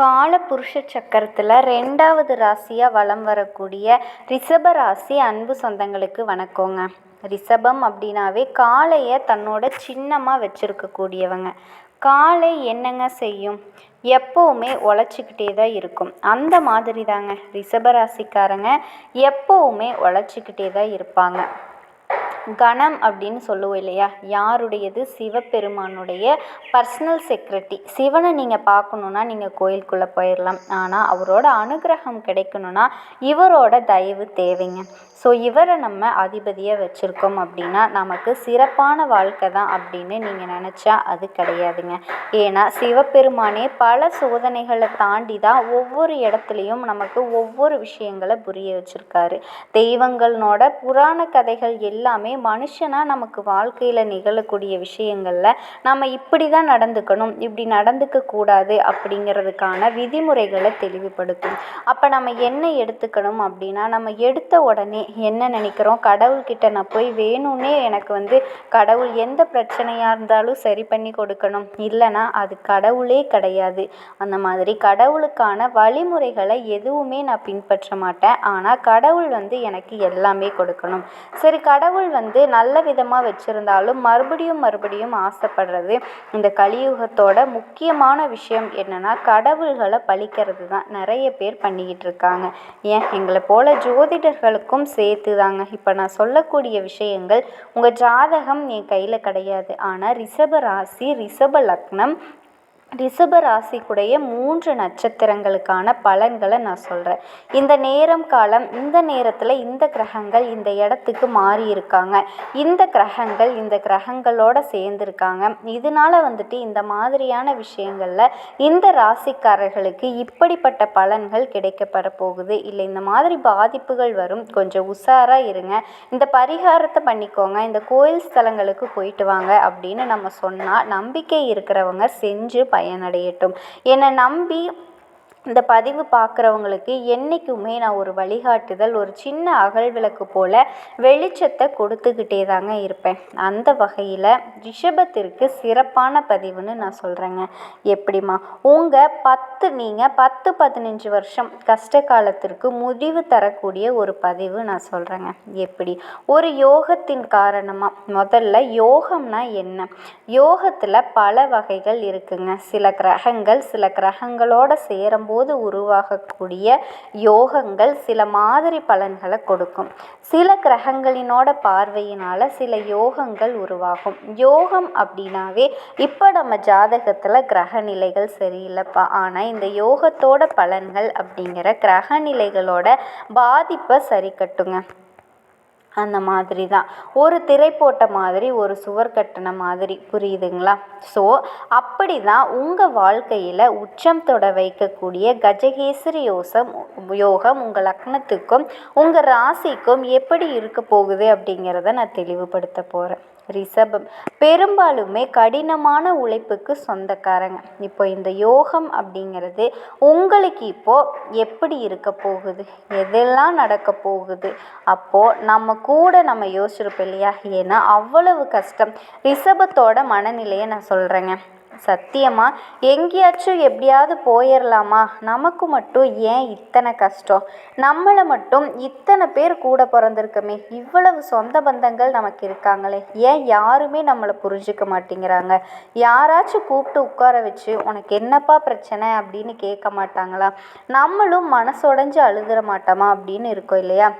காலபுருஷ சக்கரத்தில் ரெண்டாவது ராசியாக வலம் வரக்கூடிய ரிஷப ராசி அன்பு சொந்தங்களுக்கு வணக்கங்க. ரிஷபம் அப்படின்னாவே காளையை தன்னோட சின்னமாக வச்சுருக்கக்கூடியவங்க. காளை என்னங்க செய்யும்? எப்போவுமே உழைச்சிக்கிட்டே தான் இருக்கும். அந்த மாதிரி தாங்க ரிஷபராசிக்காரங்க எப்போவுமே உழைச்சிக்கிட்டே தான் இருப்பாங்க. கணம் அப்படின்னு சொல்லுவோம் இல்லையா? யாருடையது? சிவபெருமானுடைய பர்சனல் செக்ரட்டரி சிவனை நீங்கள் பார்க்கணுன்னா நீங்கள் கோயிலுக்குள்ளே போயிடலாம் ஆனால் அவரோட அனுகிரகம் கிடைக்கணுன்னா இவரோட தயவு தேவைங்க. ஸோ இவரை நம்ம அதிபதியாக வச்சுருக்கோம் அப்படின்னா நமக்கு சிறப்பான வாழ்க்கை தான் அப்படின்னு நீங்கள் நினச்சா அது கிடையாதுங்க. ஏன்னா சிவபெருமானே பல சோதனைகளை தாண்டி தான் ஒவ்வொரு இடத்துலையும் நமக்கு ஒவ்வொரு விஷயங்களை புரிய வச்சுருக்காரு. தெய்வங்களோட புராண கதைகள் எல்லாமே மனுஷனாக நமக்கு வாழ்க்கையில் நிகழக்கூடிய விஷயங்களில் நம்ம இப்படி தான் நடந்துக்கணும். இப்படி நடந்துக்க கூடாது அப்படிங்கிறதுக்கான விதிமுறைகளை தெளிவுபடுத்தும். அப்போ நம்ம என்ன எடுத்துக்கணும் அப்படின்னா நம்ம எடுத்த உடனே என்ன நினைக்கிறோம்? கடவுள்கிட்ட நான் போய் வேணும்னே எனக்கு வந்து கடவுள் எந்த பிரச்சனையாக இருந்தாலும் சரி பண்ணி கொடுக்கணும். இல்லைன்னா அது கடவுளே கிடையாது. அந்த மாதிரி கடவுளுக்கான வழிமுறைகளை எதுவுமே நான் பின்பற்ற மாட்டேன். ஆனால் கடவுள் வந்து எனக்கு எல்லாமே கொடுக்கணும். சரி கடவுள் வந்து நல்ல விதமாக வச்சுருந்தாலும் மறுபடியும் மறுபடியும் ஆசைப்படுறது இந்த கலியுகத்தோட முக்கியமான விஷயம் என்னென்னா கடவுள்களை பழிக்கிறது தான். நிறைய பேர் பண்ணிக்கிட்டு இருக்காங்க. ஏன்? எங்களை போல ஜோதிடர்களுக்கும் சேர்த்து தாங்க. இப்போ நான் சொல்லக்கூடிய விஷயங்கள் உங்கள் ஜாதகம் என் கையில் கிடையாது. ஆனால் ரிஷப ராசி ரிஷப லக்னம் ரிஷப ராசிக்குடைய மூன்று நட்சத்திரங்களுக்கான பலன்களை நான் சொல்கிறேன் இந்த நேரம் காலம் இந்த நேரத்தில் இந்த கிரகங்கள் இந்த இடத்துக்கு மாறி இருக்காங்க இந்த கிரகங்கள் இந்த கிரகங்களோட சேர்ந்துருக்காங்க. இதனால வந்துட்டு இந்த மாதிரியான விஷயங்களில் இந்த ராசிக்காரர்களுக்கு இப்படிப்பட்ட பலன்கள் கிடைக்கப்பட போகுது. இல்லை இந்த மாதிரி பாதிப்புகள் வரும். கொஞ்சம் உஷாராக இருங்க. இந்த பரிகாரத்தை பண்ணிக்கோங்க. இந்த கோயில் ஸ்தலங்களுக்கு போயிட்டு வாங்க அப்படின்னு நம்ம சொன்னால் நம்பிக்கை இருக்கிறவங்க செஞ்சு ப பயனடையட்டும். என்னை நம்பி இந்த பதிவு பார்க்குறவங்களுக்கு என்றைக்குமே நான் ஒரு வழிகாட்டுதல் ஒரு சின்ன அகல் விளக்கு போல் வெளிச்சத்தை கொடுத்துக்கிட்டே தாங்க இருப்பேன். அந்த வகையில் ரிஷபத்திற்கு சிறப்பான பதிவுன்னு நான் சொல்கிறேங்க எப்படிம்மா? உங்கள் பத்து நீங்கள் பத்து பதினஞ்சு வருஷம் கஷ்ட காலத்திற்கு முடிவு தரக்கூடிய ஒரு பதிவு நான் சொல்கிறேங்க எப்படி? ஒரு யோகத்தின் காரணமாக முதல்ல யோகம்னா என்ன? யோகத்தில் பல வகைகள் இருக்குங்க. சில கிரகங்கள் சில கிரகங்களோட சேரும் போது உருவாகக்கூடிய யோகங்கள் சில மாதிரி பலன்களை கொடுக்கும். சில கிரகங்களினோட பார்வையினால் சில யோகங்கள் உருவாகும். யோகம் அப்படின்னாவே இப்போ நம்ம ஜாதகத்தில் கிரக நிலைகள் சரியில்லைப்பா. ஆனால் இந்த யோகத்தோட பலன்கள் அப்படிங்கிற கிரக நிலைகளோட பாதிப்பை சரி கட்டுங்க. அந்த மாதிரி தான். ஒரு திரை போட்ட மாதிரி ஒரு சுவர் கட்டின மாதிரி. புரியுதுங்களா? ஸோ அப்படி தான் உங்கள் வாழ்க்கையில் உச்சம் தொட வைக்கக்கூடிய கஜகேசரி யோசம் யோகம் உங்கள் லக்னத்துக்கும் உங்கள் ராசிக்கும் எப்படி இருக்க போகுது அப்படிங்கிறத நான் தெளிவுபடுத்த போகிறேன் ரிஷபம். பெரும்பாலுமே கடினமான உழைப்புக்கு சொந்தக்காரங்க. இப்போ இந்த யோகம் அப்படிங்கிறது உங்களுக்கு இப்போது எப்படி இருக்க போகுது? எதெல்லாம் நடக்க போகுது? அப்போது நம்ம கூட நம்ம யோசிச்சிருப்போம் இல்லையா? ஏன்னா அவ்வளவு கஷ்டம். ரிஷபத்தோட மனநிலையை நான் சொல்கிறேங்க சத்தியமாக எங்கேயாச்சும் எப்படியாவது போயிடலாமா நமக்கு மட்டும் ஏன் இத்தனை கஷ்டம்? நம்மளை மட்டும் இத்தனை பேர் கூட பிறந்திருக்கமே இவ்வளவு சொந்த பந்தங்கள் நமக்கு இருக்காங்களே ஏன் யாருமே நம்மளை புரிஞ்சுக்க மாட்டேங்கிறாங்க? யாராச்சும் கூப்பிட்டு உட்கார வச்சு உனக்கு என்னப்பா பிரச்சனை? அப்படின்னு கேட்க மாட்டாங்களா? நம்மளும் மனசுடைஞ்சு அழுதுற மாட்டோமா அப்படின்னு இருக்கோம் இல்லையா?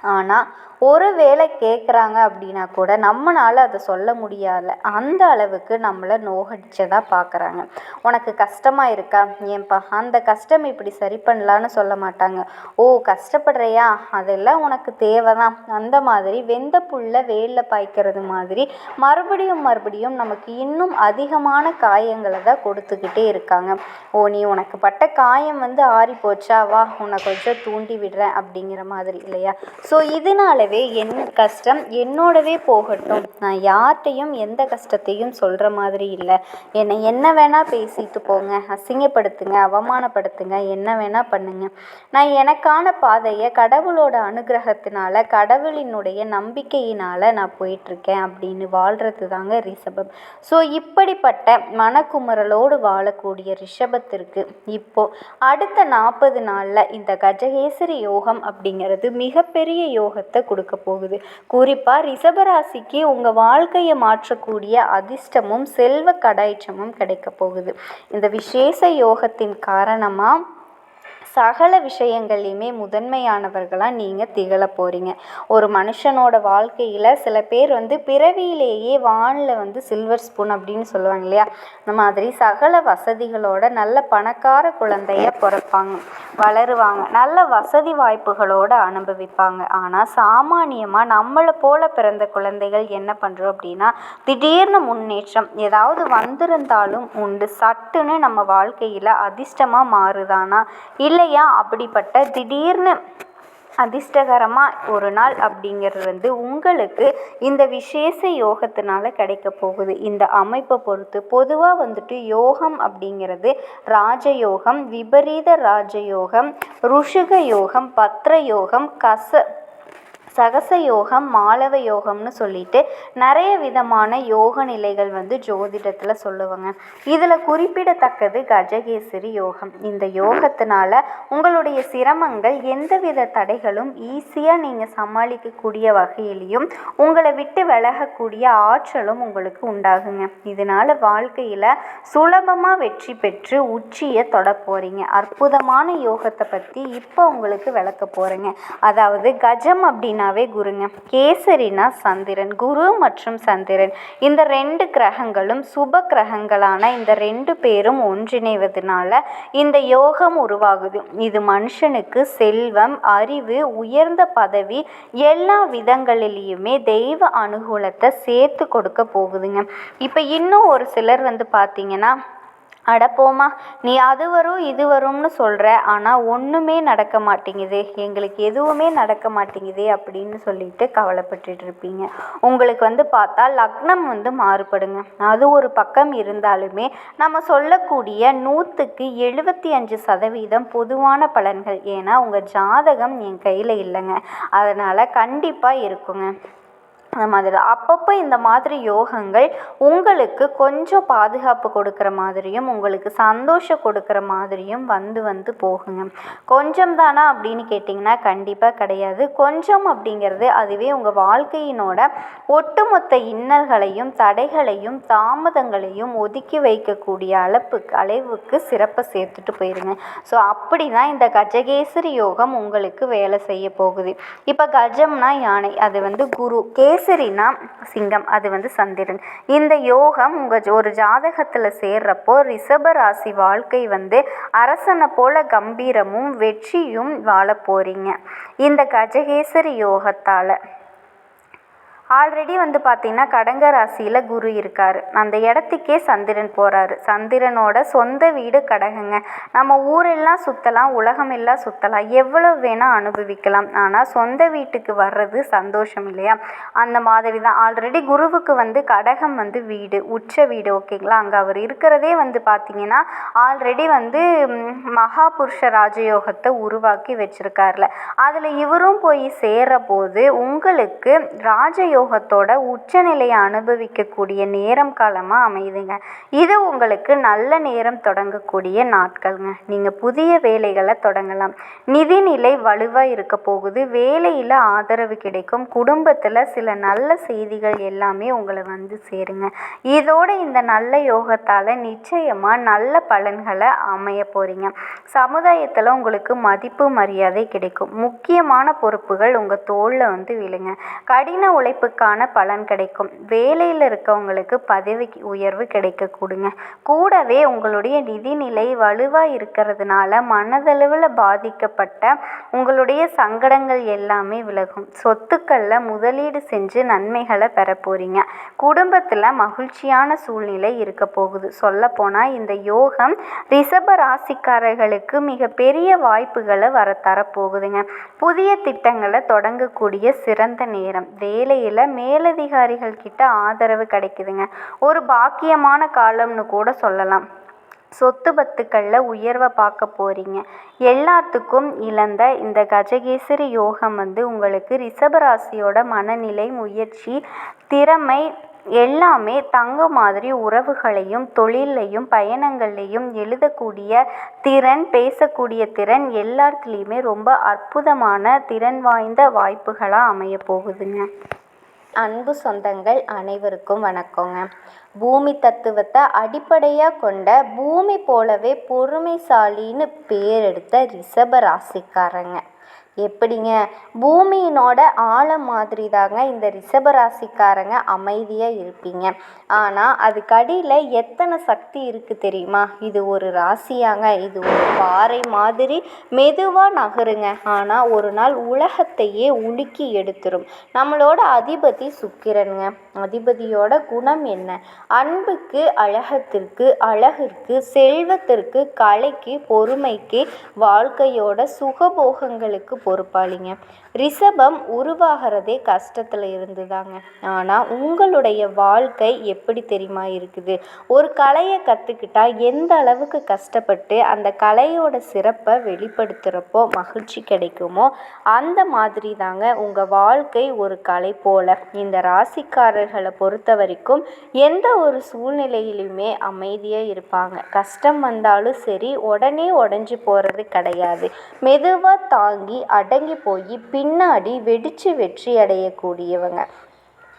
ஆனால் ஒரு வேளை கேட்குறாங்க அப்படின்னா கூட நம்மளால் அதை சொல்ல முடியாத அந்த அளவுக்கு நம்மளை நோகடிச்சதாக பார்க்குறாங்க உனக்கு கஷ்டமாக இருக்கா? ஏன்பா அந்த கஷ்டம் இப்படி சரி பண்ணலான்னு சொல்ல மாட்டாங்க. ஓ கஷ்டப்படுறியா? அதெல்லாம் உனக்கு தேவை தான் அந்த மாதிரி வெந்த புல்ல வேலில் பாய்க்கிறது மாதிரி மறுபடியும் மறுபடியும் நமக்கு இன்னும் அதிகமான காயங்களை தான் கொடுத்துக்கிட்டே இருக்காங்க. ஓ நீ உனக்கு பட்ட காயம் வந்து ஆறி போச்சா வா உன்னை கொஞ்சம் தூண்டி விடுறேன் அப்படிங்கிற மாதிரி இல்லையா? ஸோ இதனாலே என்னோடவே என் கஷ்டம் என்னோடவே போகட்டும். நான் யார்கிட்டையும் எந்த கஷ்டத்தையும் சொல்கிற மாதிரி இல்லை. என்னை என்ன வேணால் பேசிட்டு போங்க. அசிங்கப்படுத்துங்க அவமானப்படுத்துங்க என்ன வேணால் பண்ணுங்க. நான் எனக்கான பாதையை கடவுளோட அனுகிரகத்தினால கடவுளினுடைய நம்பிக்கையினால் நான் போயிட்டுருக்கேன் அப்படின்னு வாழ்கிறது தாங்க ரிஷபம். ஸோ இப்படிப்பட்ட மனக்குமுறலோடு வாழக்கூடிய ரிஷபத்திற்கு இப்போது அடுத்த நாற்பது நாளில் இந்த கஜகேசரி யோகம் அப்படிங்கிறது மிகப்பெரிய யோகத்தை கொடுக்க போகுது. குறிப்பாக ரிஷபராசிக்கு உங்கள் வாழ்க்கையை மாற்றக்கூடிய அதிர்ஷ்டமும் செல்வ கடாய்ச்சமும் கிடைக்க போகுது. இந்த விசேஷ யோகத்தின் காரணமாக சகல விஷயங்கள்லையுமே முதன்மையானவர்களாக நீங்கள் திகழ போகிறீங்க ஒரு மனுஷனோட வாழ்க்கையில் சில பேர் வந்து பிறவியிலேயே வானில் வந்து சில்வர் ஸ்பூன் அப்படின்னு சொல்லுவாங்க இல்லையா? அந்த மாதிரி சகல வசதிகளோட நல்ல பணக்கார குழந்தைய பிறப்பாங்க வளருவாங்க நல்ல வசதி வாய்ப்புகளோடு அனுபவிப்பாங்க. ஆனால் சாமானியமாக நம்மளை போல பிறந்த குழந்தைகள் என்ன பண்ணுறோம் அப்படின்னா திடீர்னு முன்னேற்றம் ஏதாவது வந்திருந்தாலும் உண்டு சட்டுன்னு நம்ம வாழ்க்கையில் அதிர்ஷ்டமாக மாறுதானா? இல்லை இல்லையா? அப்படிப்பட்ட திடீர்னு அதிர்ஷ்டகரமாக ஒரு நாள் அப்படிங்கிறது வந்து உங்களுக்கு இந்த விசேஷ யோகத்தினால கிடைக்க போகுது. இந்த அமைப்பை பொறுத்து பொதுவாக வந்துட்டு யோகம் அப்படிங்கிறது ராஜயோகம் விபரீத ராஜயோகம் ருஷிக யோகம் பத்ர யோகம் கச சகச யோகம் மாலவ யோகம்னு சொல்லிட்டு நிறைய விதமான யோக நிலைகள் வந்து ஜோதிடத்தில் சொல்லுவாங்க. இதில் குறிப்பிடத்தக்கது கஜகேசரி யோகம். இந்த யோகத்தினால உங்களுடைய சிரமங்கள் எந்தவித தடைகளும் ஈஸியாக நீங்கள் சமாளிக்கக்கூடிய வகையிலையும் உங்களை விட்டு விலகக்கூடிய ஆற்றலும் உங்களுக்கு உண்டாகுங்க. இதனால் வாழ்க்கையில் சுலபமாக வெற்றி பெற்று உச்சியை தொட போகிறீங்க அற்புதமான யோகத்தை பற்றி இப்போ உங்களுக்கு விளக்க போகிறேங்க அதாவது கஜம் அப்படின்னா அப்படின்னாவே குருங்க. கேசரினா சந்திரன் குரு மற்றும் சந்திரன். இந்த ரெண்டு கிரகங்களும் சுப கிரகங்களான இந்த ரெண்டு பேரும் ஒன்றிணைவதனால இந்த யோகம் உருவாகுது. இது மனுஷனுக்கு செல்வம் அறிவு உயர்ந்த பதவி எல்லா விதங்களிலையுமே தெய்வ அனுகூலத்தை சேர்த்து கொடுக்க போகுதுங்க. இப்போ இன்னும் ஒரு சிலர் வந்து பார்த்தீங்கன்னா அட போம்மா நீ அது வரும் இது வரும்னு சொல்கிற ஆனால் ஒன்றுமே நடக்க மாட்டேங்குது. எங்களுக்கு எதுவுமே நடக்க மாட்டேங்குதே அப்படின்னு சொல்லிட்டு கவலைப்பட்டுட்டு இருப்பீங்க. உங்களுக்கு வந்து பார்த்தா லக்னம் வந்து மாறுபடுங்க. அது ஒரு பக்கம் இருந்தாலுமே நம்ம சொல்லக்கூடிய நூற்றுக்கு எழுபத்தி அஞ்சு சதவீதம் பொதுவான பலன்கள். ஏன்னா உங்கள் ஜாதகம் என் கையில் இல்லைங்க. அதனால் கண்டிப்பாக இருக்குங்க. அந்த மாதிரி. அப்பப்போ இந்த மாதிரி யோகங்கள் உங்களுக்கு கொஞ்சம் பாதுகாப்பு கொடுக்குற மாதிரியும் உங்களுக்கு சந்தோஷம் கொடுக்குற மாதிரியும் வந்து வந்து போகுங்க. கொஞ்சம் தானா அப்படின்னு கேட்டிங்கன்னா கண்டிப்பாக கிடையாது. கொஞ்சம் அப்படிங்கிறது அதுவே உங்கள் வாழ்க்கையினோட ஒட்டுமொத்த இன்னல்களையும் தடைகளையும் தாமதங்களையும் ஒதுக்கி வைக்கக்கூடிய அளப்புக்கு அளவுக்கு சிறப்பை சேர்த்துட்டு போயிருங்க. ஸோ அப்படி தான் இந்த கஜகேசரி யோகம் உங்களுக்கு வேலை செய்ய போகுது. இப்போ கஜம்னா யானை. அது வந்து குரு. கேஸ் கேசரினா சிங்கம் அது வந்து சந்திரன். இந்த யோகம் உங்கள் ஒரு ஜாதகத்தில் சேர்றப்போ ரிஷப ராசி வாழ்க்கை வந்து அரசனை போல கம்பீரமும் வெற்றியும் வாழ போகிறீங்க இந்த கஜகேசரி யோகத்தால் ஆல்ரெடி வந்து பார்த்திங்கன்னா கடங்க ராசியில் குரு இருக்கார். அந்த இடத்துக்கே சந்திரன் போகிறாரு சந்திரனோட சொந்த வீடு கடகங்க. நம்ம ஊரெல்லாம் சுற்றலாம் உலகம் எல்லாம் சுற்றலாம் எவ்வளோ வேணால் அனுபவிக்கலாம். ஆனால் சொந்த வீட்டுக்கு வர்றது சந்தோஷம் இல்லையா? அந்த மாதிரி தான் ஆல்ரெடி குருவுக்கு வந்து கடகம் வந்து வீடு உச்ச வீடு ஓகேங்களா அங்கே அவர் இருக்கிறதே வந்து பார்த்திங்கன்னா ஆல்ரெடி வந்து மகாபுருஷ ராஜயோகத்தை உருவாக்கி வச்சுருக்காருல. அதில் இவரும் போய் சேர்ற போது உங்களுக்கு ராஜயோக யோகத்தோட உச்சநிலையை அனுபவிக்கக்கூடிய நேரம் காலமாக அமையுதுங்க. இது உங்களுக்கு நல்ல நேரம் தொடங்கக்கூடிய நாட்கள்ங்க. நீங்கள் புதிய வேலைகளை தொடங்கலாம். நிதிநிலை வலுவாக இருக்க போகுது. வேலையில் ஆதரவு கிடைக்கும். குடும்பத்தில் சில நல்ல செய்திகள் எல்லாமே உங்களை வந்து சேருங்க. இதோட இந்த நல்ல யோகத்தால் நிச்சயமாக நல்ல பலன்களை அமைய போகிறீங்க சமுதாயத்தில் உங்களுக்கு மதிப்பு மரியாதை கிடைக்கும். முக்கியமான பொறுப்புகள் உங்கள் தோளில் வந்து விழுங்க. கடின உழைப்பு உழைப்புக்கான பலன் கிடைக்கும். வேலையில் இருக்கவங்களுக்கு பதவி உயர்வு கிடைக்கக்கூடுங்க. கூடவே உங்களுடைய நிதிநிலை வலுவாக இருக்கிறதுனால மனதளவில் பாதிக்கப்பட்ட உங்களுடைய சங்கடங்கள் எல்லாமே விலகும். சொத்துக்களில் முதலீடு செஞ்சு நன்மைகளை பெற போகிறீங்க குடும்பத்தில் மகிழ்ச்சியான சூழ்நிலை இருக்க போகுது. சொல்லப்போனால் இந்த யோகம் ரிஷப ராசிக்காரர்களுக்கு மிகப்பெரிய வாய்ப்புகளை வர தரப்போகுதுங்க புதிய திட்டங்களை தொடங்கக்கூடிய சிறந்த நேரம். வேலையில் மேலதிகாரிகள் கிட்ட ஆதரவு கிடைக்குதுங்க. ஒரு பாக்கியமான காலம்னு கூட சொல்லலாம். சொத்து பத்துக்களில் உயர்வை பார்க்க போகிறீங்க எல்லாத்துக்கும் இழந்த இந்த கஜகேசரி யோகம் வந்து உங்களுக்கு ரிஷபராசியோட மனநிலை முயற்சி திறமை எல்லாமே தங்க மாதிரி உறவுகளையும் தொழில்லையும் பயணங்கள்லையும் எழுதக்கூடிய திறன் பேசக்கூடிய திறன் எல்லாத்துலேயுமே ரொம்ப அற்புதமான திறன் வாய்ந்த வாய்ப்புகளாக அமைய போகுதுங்க. அன்பு சொந்தங்கள் அனைவருக்கும் வணக்கங்க. பூமி தத்துவத்தை அடிப்படையாக கொண்ட பூமி போலவே பொறுமைசாலின்னு பேர் எடுத்த ரிஷப ராசிக்காரங்க. எப்படிங்க? பூமியினோட ஆழம் மாதிரி தாங்க இந்த ரிஷபராசிக்காரங்க அமைதியாக இருப்பீங்க. ஆனால் அதுக்கு அடியில் எத்தனை சக்தி இருக்குது தெரியுமா? இது ஒரு ராசியாங்க. இது ஒரு பாறை மாதிரி மெதுவாக நகருங்க. ஆனால் ஒரு நாள் உலகத்தையே உலுக்கி எடுத்துரும். நம்மளோட அதிபதி சுக்கிரனுங்க. அதிபதியோட குணம் என்ன? அன்புக்கு அழகத்திற்கு அழகிற்கு செல்வத்திற்கு கலைக்கு பொறுமைக்கு வாழ்க்கையோட சுகபோகங்களுக்கு பொறுப்பாளிங்க. ரிஷபம் உருவாகிறதே கஷ்டத்தில் இருந்து தாங்க ஆனால் உங்களுடைய வாழ்க்கை எப்படி தெரியுமா இருக்குது? ஒரு கலையை கற்றுக்கிட்டா எந்த அளவுக்கு கஷ்டப்பட்டு அந்த கலையோட சிறப்பை வெளிப்படுத்துகிறப்போ மகிழ்ச்சி கிடைக்குமோ அந்த மாதிரி தாங்க உங்கள் வாழ்க்கை ஒரு கலை போல. இந்த ராசிக்காரர்களை பொறுத்த வரைக்கும் எந்த ஒரு சூழ்நிலையிலுமே அமைதியாக இருப்பாங்க. கஷ்டம் வந்தாலும் சரி உடனே உடஞ்சி போகிறது கிடையாது. மெதுவாக தாங்கி அடங்கி போய் பின்னாடி வெடித்து வெற்றி அடையக்கூடியவங்க.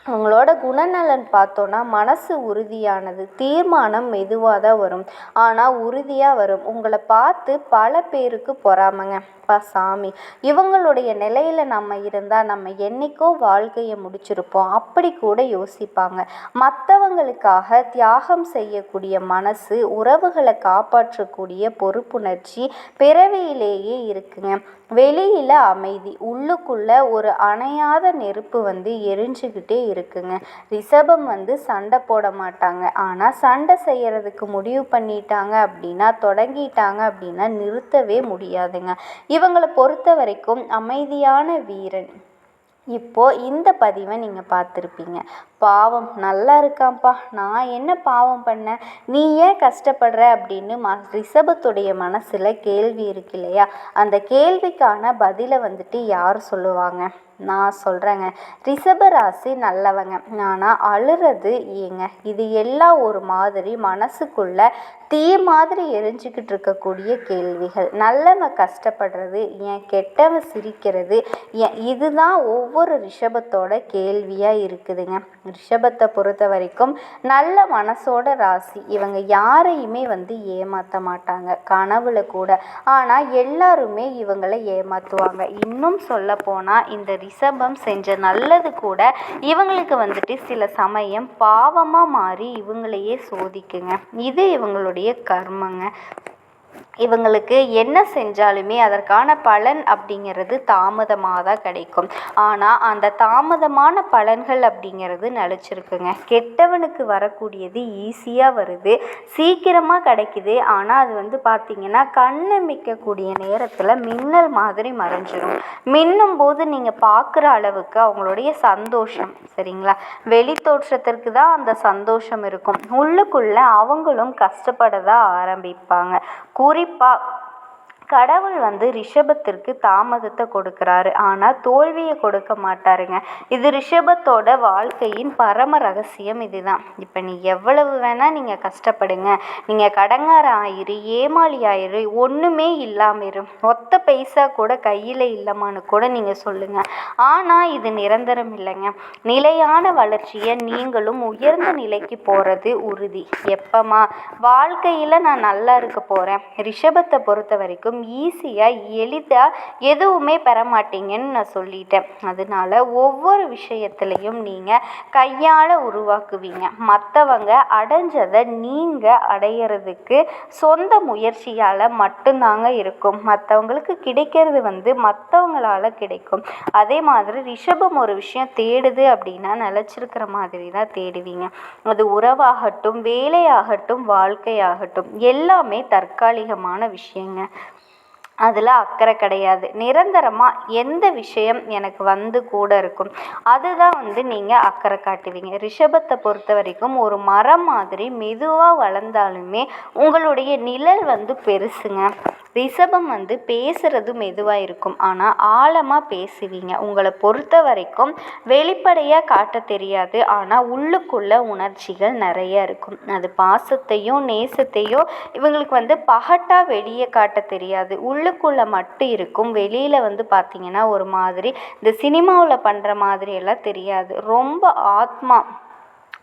அவங்களோட குணநலன் பார்த்தோன்னா மனசு உறுதியானது தீர்மானம் மெதுவாக தான் வரும். ஆனால் உறுதியாக வரும். உங்களை பார்த்து பல பேருக்கு பொறாமங்க. அப்பா சாமி இவங்களுடைய நிலையில் நம்ம இருந்தால் நம்ம என்றைக்கோ வாழ்க்கையை முடிச்சிருப்போம். அப்படி கூட யோசிப்பாங்க. மற்றவங்களுக்காக தியாகம் செய்யக்கூடிய மனசு உறவுகளை காப்பாற்றக்கூடிய பொறுப்புணர்ச்சி பிறவியிலேயே இருக்குங்க. வெளியில் அமைதி உள்ளுக்குள்ள ஒரு அணையாத நெருப்பு வந்து எரிஞ்சுக்கிட்டே இருக்குங்க. ரிஷபம் வந்து சண்டை போட மாட்டாங்க. ஆனால் சண்டை செய்யறதுக்கு முடிவு பண்ணிட்டாங்க அப்படின்னா தொடங்கிட்டாங்க அப்படின்னா நிறுத்தவே முடியாதுங்க. இவங்களை பொறுத்த வரைக்கும் அமைதியான வீரன் இப்போது இந்த பதிவை நீங்கள் பார்த்துருப்பீங்க. பாவம் நல்லா இருக்கான்ப்பா நான் என்ன பாவம் பண்ணேன்? நீ ஏன் கஷ்டப்படுற? அப்படின்னு ம ரிஷபத்துடைய மனசில் கேள்வி இருக்கு இல்லையா? அந்த கேள்விக்கான பதிலை வந்துட்டு யார் சொல்லுவாங்க? நான் சொல்கிறேங்க ரிஷபராசி நல்லவங்க. ஆனால் அழுறது ஏங்க. இது எல்லாம் ஒரு மாதிரி மனசுக்குள்ள தீ மாதிரி எரிஞ்சிக்கிட்டு இருக்கக்கூடிய கேள்விகள். நல்லவன் கஷ்டப்படுறது ஏன் கெட்டவன் சிரிக்கிறது ஏன் இதுதான் ஒவ்வொரு ரிஷபத்தோட கேள்வியாக இருக்குதுங்க. ரிஷபத்தை பொறுத்த வரைக்கும் நல்ல மனசோட ராசி. இவங்க யாரையுமே வந்து ஏமாற்ற மாட்டாங்க. கனவுல கூட. ஆனால் எல்லாருமே இவங்களை ஏமாற்றுவாங்க இன்னும் சொல்ல போனால் இந்த ரிஷபம் செஞ்ச நல்லது கூட இவங்களுக்கு வந்துட்டு சில சமயம் பாவமாக மாறி இவங்களையே சோதிக்குங்க. இது இவங்களுடைய கர்மங்க. இவங்களுக்கு என்ன செஞ்சாலுமே அதற்கான பலன் அப்படிங்கிறது தாமதமாக தான் கிடைக்கும். ஆனால் அந்த தாமதமான பலன்கள் அப்படிங்கிறது நிலச்சிருக்குங்க. கெட்டவனுக்கு வரக்கூடியது ஈஸியாக வருது. சீக்கிரமாக கிடைக்குது. ஆனால் அது வந்து பார்த்திங்கன்னா கண்ணு மிக்கக்கூடிய நேரத்தில் மின்னல் மாதிரி மறைஞ்சிரும். மின்னும் போது நீங்கள் பார்க்குற அளவுக்கு அவங்களுடைய சந்தோஷம் சரிங்களா? வெளி தோற்றத்திற்கு தான் அந்த சந்தோஷம் இருக்கும். உள்ளுக்குள்ளே அவங்களும் கஷ்டப்பட தான் ஆரம்பிப்பாங்க. குறிப்பாக கடவுள் வந்து ரிஷபத்திற்கு தாமதத்தை கொடுக்குறாரு. ஆனால் தோல்வியை கொடுக்க மாட்டாருங்க. இது ரிஷபத்தோட வாழ்க்கையின் பரம ரகசியம் இதுதான். இப்போ நீ எவ்வளவு வேணால் நீங்கள் கஷ்டப்படுங்க. நீங்கள் கடங்கார ஆயிரு ஏமாளி ஆயிரு ஒன்றுமே இல்லாமல் ஒத்த பைசா கூட கையில் இல்லைமான்னு கூட நீங்கள் சொல்லுங்கள் ஆனால் இது நிரந்தரம் இல்லைங்க. நிலையான வளர்ச்சியை நீங்களும் உயர்ந்த நிலைக்கு போகிறது உறுதி. எப்பமா? வாழ்க்கையில் நான் நல்லா இருக்க போகிறேன் ரிஷபத்தை பொறுத்த வரைக்கும் ஈஸியாக எளிதாக எதுவுமே பெற மாட்டீங்கன்னு நான் சொல்லிட்டேன். அதனால ஒவ்வொரு விஷயத்துலையும் நீங்கள் கையால் உருவாக்குவீங்க. மற்றவங்க அடைஞ்சதை நீங்கள் அடையிறதுக்கு சொந்த முயற்சியால் மட்டும்தாங்க இருக்கும். மற்றவங்களுக்கு கிடைக்கிறது வந்து மற்றவங்களால கிடைக்கும். அதே மாதிரி ரிஷபம் ஒரு விஷயம் தேடுது அப்படின்னா நிலச்சிருக்கிற மாதிரி தான் தேடுவீங்க. அது உறவாகட்டும் வேலையாகட்டும் வாழ்க்கையாகட்டும் எல்லாமே தற்காலிகமான விஷயங்க. அதில் அக்கறை கிடையாது. நிரந்தரமாக எந்த விஷயம் எனக்கு வந்து கூட இருக்கும் அதுதான் வந்து நீங்கள் அக்கறை காட்டுவீங்க. ரிஷபத்தை பொறுத்த வரைக்கும் ஒரு மரம் மாதிரி மெதுவாக வளர்ந்தாலுமே உங்களுடைய நிழல் வந்து பெருசுங்க. ரிஷபம் வந்து பேசுகிறது மெதுவாக இருக்கும். ஆனால் ஆழமாக பேசுவீங்க. உங்களை பொறுத்த வரைக்கும் வெளிப்படையாக காட்ட தெரியாது. ஆனால் உள்ளுக்குள்ள உணர்ச்சிகள் நிறைய இருக்கும். அது பாசத்தையும் நேசத்தையும் இவங்களுக்கு வந்து பகட்டாக வெளியே காட்ட தெரியாது. உள்ளுக்குள்ளே மட்டும் இருக்கும். வெளியில் வந்து பார்த்திங்கன்னா ஒரு மாதிரி இந்த சினிமாவில் பண்ணுற மாதிரியெல்லாம் தெரியாது. ரொம்ப ஆத்மா.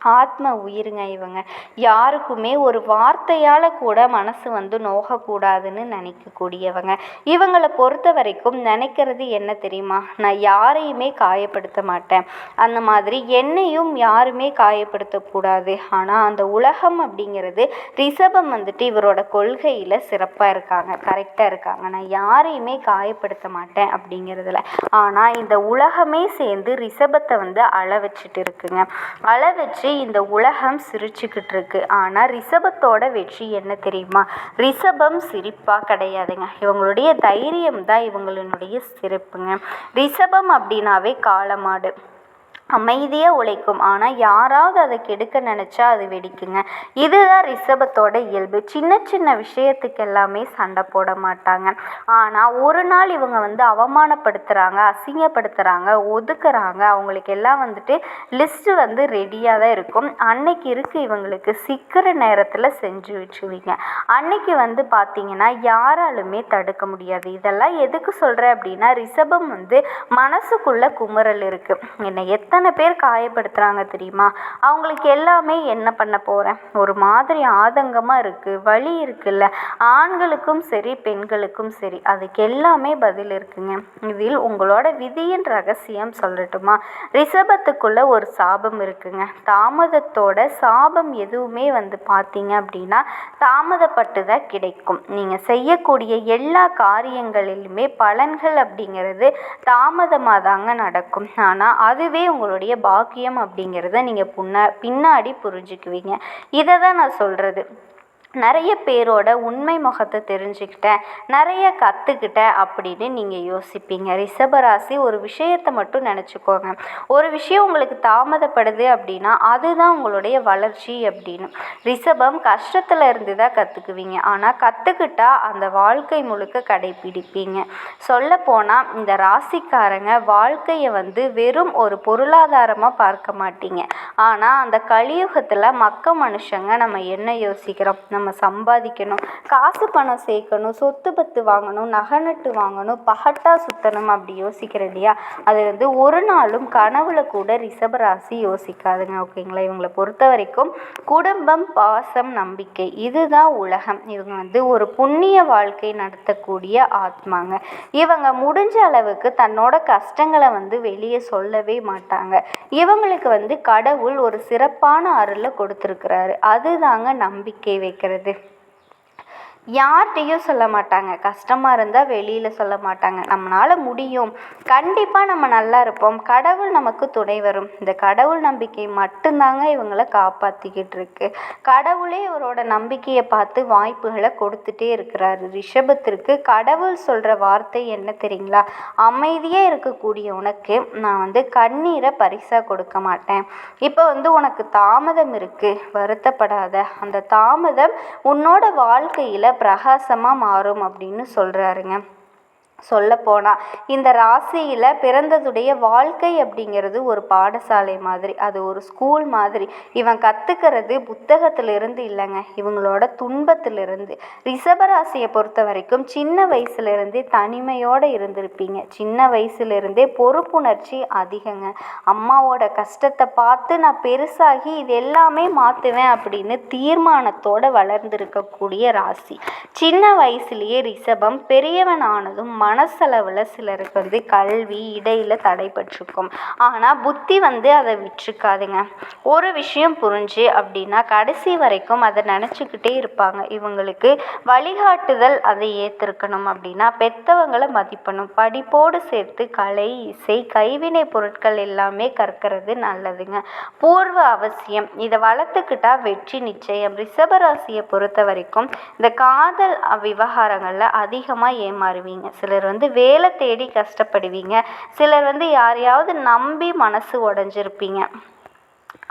ஆத்ம உயிருங்க இவங்க. யாருக்குமே ஒரு வார்த்தையால் கூட மனசு வந்து நோகக்கூடாதுன்னு நினைக்கக்கூடியவங்க. இவங்களை பொறுத்த வரைக்கும் நினைக்கிறது என்ன தெரியுமா? நான் யாரையுமே காயப்படுத்த மாட்டேன். அந்த மாதிரி என்னையும் யாருமே காயப்படுத்தக்கூடாது. ஆனால் அந்த உலகம் அப்படிங்கிறது ரிஷபம் வந்துட்டு இவரோட கொள்கையில் சிறப்பாக இருக்காங்க கரெக்டாக இருக்காங்க. நான் யாரையுமே காயப்படுத்த மாட்டேன் அப்படிங்கிறதுல. ஆனால் இந்த உலகமே சேர்ந்து ரிஷபத்தை வந்து அள வச்சுட்டு இருக்குங்க. அள வச்சு இந்த உலகம் சிரிச்சுக்கிட்டு இருக்கு ஆனால் ரிஷபத்தோட வெற்றி என்ன தெரியுமா? ரிஷபம் சிரிப்பாக கிடையாதுங்க. இவங்களுடைய தைரியம் தான் இவங்களுடைய சிறப்புங்க. ரிஷபம் அப்படின்னாவே காளமாடு அமைதியாக உழைக்கும். ஆனால் யாராவது அதை கெடுக்க நினச்சா அது வெடிக்குங்க. இதுதான் ரிஷபத்தோட இயல்பு. சின்ன சின்ன விஷயத்துக்கு எல்லாமே சண்டை போட மாட்டாங்க. ஆனால் ஒரு நாள் இவங்க வந்து அவமானப்படுத்துகிறாங்க அசிங்கப்படுத்துகிறாங்க ஒதுக்குறாங்க. அவங்களுக்கு எல்லாம் வந்துட்டு லிஸ்ட்டு வந்து ரெடியாக தான் இருக்கும். அன்னைக்கு இருக்குது இவங்களுக்கு சிக்கிற நேரத்தில் செஞ்சு வச்சுருவீங்க அன்னைக்கு வந்து பார்த்தீங்கன்னா யாராலுமே தடுக்க முடியாது. இதெல்லாம் எதுக்கு சொல்கிறேன் அப்படின்னா ரிஷபம் வந்து மனசுக்குள்ளே குமுறல் இருக்குது என்னை எத்தனை எத்தனை பேர் காயப்படுத்துகிறாங்க தெரியுமா? அவங்களுக்கு எல்லாமே என்ன பண்ண போகிறேன் ஒரு மாதிரி ஆதங்கமாக இருக்குது வழி இருக்குல்ல. ஆண்களுக்கும் சரி பெண்களுக்கும் சரி அதுக்கு எல்லாமே பதில் இருக்குங்க. இதில் உங்களோட விதியின் ரகசியம் சொல்லட்டுமா? ரிஷபத்துக்குள்ள ஒரு சாபம் இருக்குங்க. தாமதத்தோட சாபம் எதுவுமே வந்து பார்த்தீங்க அப்படின்னா தாமதப்பட்டு தான் கிடைக்கும். நீங்கள் செய்யக்கூடிய எல்லா காரியங்களிலுமே பலன்கள் அப்படிங்கிறது தாமதமாக தாங்க நடக்கும். ஆனால் அதுவே உங்களுக்கு உங்களுடைய பாக்கியம் அப்படிங்கிறத நீங்கள் புண்ணா பின்னாடி புரிஞ்சுக்குவீங்க. இதை தான் நான் சொல்கிறது நிறைய பேரோட உண்மை முகத்தை தெரிஞ்சுக்கிட்டேன். நிறைய கற்றுக்கிட்டேன் அப்படின்னு நீங்கள் யோசிப்பீங்க. ரிஷபராசி ஒரு விஷயத்தை மட்டும் நினச்சிக்கோங்க. ஒரு விஷயம் உங்களுக்கு தாமதப்படுது அப்படின்னா அதுதான் உங்களுடைய வளர்ச்சி அப்படின்னு. ரிஷபம் கஷ்டத்தில் இருந்து தான் கற்றுக்குவீங்க ஆனால் கற்றுக்கிட்டா அந்த வாழ்க்கை முழுக்க கடைபிடிப்பீங்க. சொல்ல போனால் இந்த ராசிக்காரங்க வாழ்க்கையை வந்து வெறும் ஒரு பொருளாதாரமாக பார்க்க மாட்டீங்க. ஆனால் அந்த கலியுகத்தில் மக்க மனுஷங்க நம்ம என்ன யோசிக்கிறோம்? நம்ம சம்பாதிக்கணும். காசு பணம் சேர்க்கணும் சொத்து பத்து வாங்கணும் நகை நட்டு வாங்கணும் பகட்டா சுற்றணும் அப்படி யோசிக்கிற இல்லையா? அது வந்து ஒரு நாளும் கனவுல கூட ரிஷபராசி யோசிக்காதுங்க ஓகேங்களா? இவங்களை பொறுத்த வரைக்கும் குடும்பம் பாசம் நம்பிக்கை இதுதான் உலகம். இவங்க வந்து ஒரு புண்ணிய வாழ்க்கை நடத்தக்கூடிய ஆத்மாங்க. இவங்க முடிஞ்ச அளவுக்கு தன்னோட கஷ்டங்களை வந்து வெளியே சொல்லவே மாட்டாங்க. இவங்களுக்கு வந்து கடவுள் ஒரு சிறப்பான அருளை கொடுத்துருக்கிறாரு. அதுதாங்க நம்பிக்கை வைக்கிறது இருக்கிறது. யார்கிட்டையும் சொல்ல மாட்டாங்க. கஷ்டமாக இருந்தால் வெளியில் சொல்ல மாட்டாங்க. நம்மளால் முடியும். கண்டிப்பாக நம்ம நல்லா இருப்போம். கடவுள் நமக்கு துணை வரும். இந்த கடவுள் நம்பிக்கை மட்டும்தாங்க இவங்களை காப்பாற்றிக்கிட்டு இருக்கு. கடவுளே இவரோட நம்பிக்கையை பார்த்து வாய்ப்புகளை கொடுத்துட்டே இருக்கிறாரு. ரிஷபத்திற்கு கடவுள் சொல்கிற வார்த்தை என்ன தெரியுங்களா? அமைதியாக இருக்கக்கூடிய உனக்கு நான் வந்து கண்ணீரை பரிசாக கொடுக்க மாட்டேன். இப்போ வந்து உனக்கு தாமதம் இருக்குது வருத்தப்படாத. அந்த தாமதம் உன்னோட வாழ்க்கையில் பிரகாசமாக மாறும் அப்படின்னு சொல்கிறாருங்க சொல்லப்போனால் இந்த ராசியில் பிறந்ததுடைய வாழ்க்கை அப்படிங்கிறது ஒரு பாடசாலை மாதிரி அது ஒரு ஸ்கூல் மாதிரி. இவன் கற்றுக்கிறது புத்தகத்திலிருந்து இல்லைங்க இவங்களோட துன்பத்திலிருந்து. ரிஷபராசியை பொறுத்த வரைக்கும் சின்ன வயசுலேருந்தே தனிமையோடு இருந்திருப்பீங்க. சின்ன வயசுலேருந்தே பொறுப்புணர்ச்சி அதிகங்க. அம்மாவோட கஷ்டத்தை பார்த்து நான் பெருசாகி இது எல்லாமே மாற்றுவேன் அப்படின்னு தீர்மானத்தோடு வளர்ந்துருக்கக்கூடிய ராசி. சின்ன வயசுலேயே ரிஷபம் பெரியவன் ஆனதும் மனசளவில் சிலருக்கு வந்து கல்வி இடையில் தடைப்பட்டிருக்கும் ஆனால் புத்தி வந்து அதை விட்டுருக்காதுங்க. ஒரு விஷயம் புரிஞ்சு அப்படின்னா கடைசி வரைக்கும் அதை நினச்சிக்கிட்டே இருப்பாங்க. இவங்களுக்கு வழிகாட்டுதல் அதை ஏற்றிருக்கணும் அப்படின்னா பெற்றவங்களை மதிப்பணும். படிப்போடு சேர்த்து கலை இசை கைவினை பொருட்கள் எல்லாமே கற்கிறது நல்லதுங்க. பூர்வ அவசியம். இதை வளர்த்துக்கிட்டா வெற்றி நிச்சயம். ரிஷபராசியை பொறுத்த வரைக்கும் இந்த காதல் விவகாரங்களில் அதிகமாக ஏமாறுவீங்க. சிலர் சிலர் வந்து வேலை தேடி கஷ்டப்படுவீங்க. சிலர் வந்து யாரையாவது நம்பி மனசு உடஞ்சிருப்பீங்க.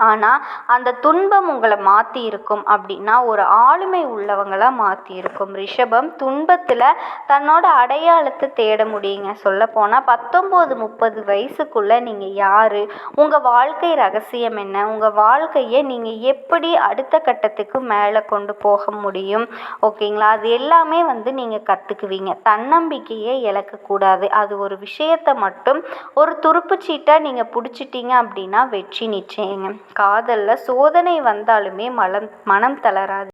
ஆனால் அந்த துன்பம் உங்களை மாற்றி இருக்கும் அப்படின்னா ஒரு ஆளுமை உள்ளவங்களாக மாற்றி இருக்கும் ரிஷபம் துன்பத்தில் தன்னோட அடையாளத்தை தேட முடியுங்க சொல்லப்போனால் பத்தொம்போது முப்பது வயசுக்குள்ளே நீங்கள் யார்? உங்கள் வாழ்க்கை ரகசியம் என்ன? உங்கள் வாழ்க்கையை நீங்கள் எப்படி அடுத்த கட்டத்துக்கு மேலே கொண்டு போக முடியும்? ஓகேங்களா? அது எல்லாமே வந்து நீங்கள் கற்றுக்குவீங்க தன்னம்பிக்கையை இழக்கக்கூடாது. அது ஒரு விஷயத்தை மட்டும் ஒரு துருப்புச்சீட்டாக நீங்கள் பிடிச்சிட்டிங்க அப்படின்னா வெற்றி நிச்சயங்க. காதலில் சோதனை வந்தாலுமே மலம் மனம் தளராது.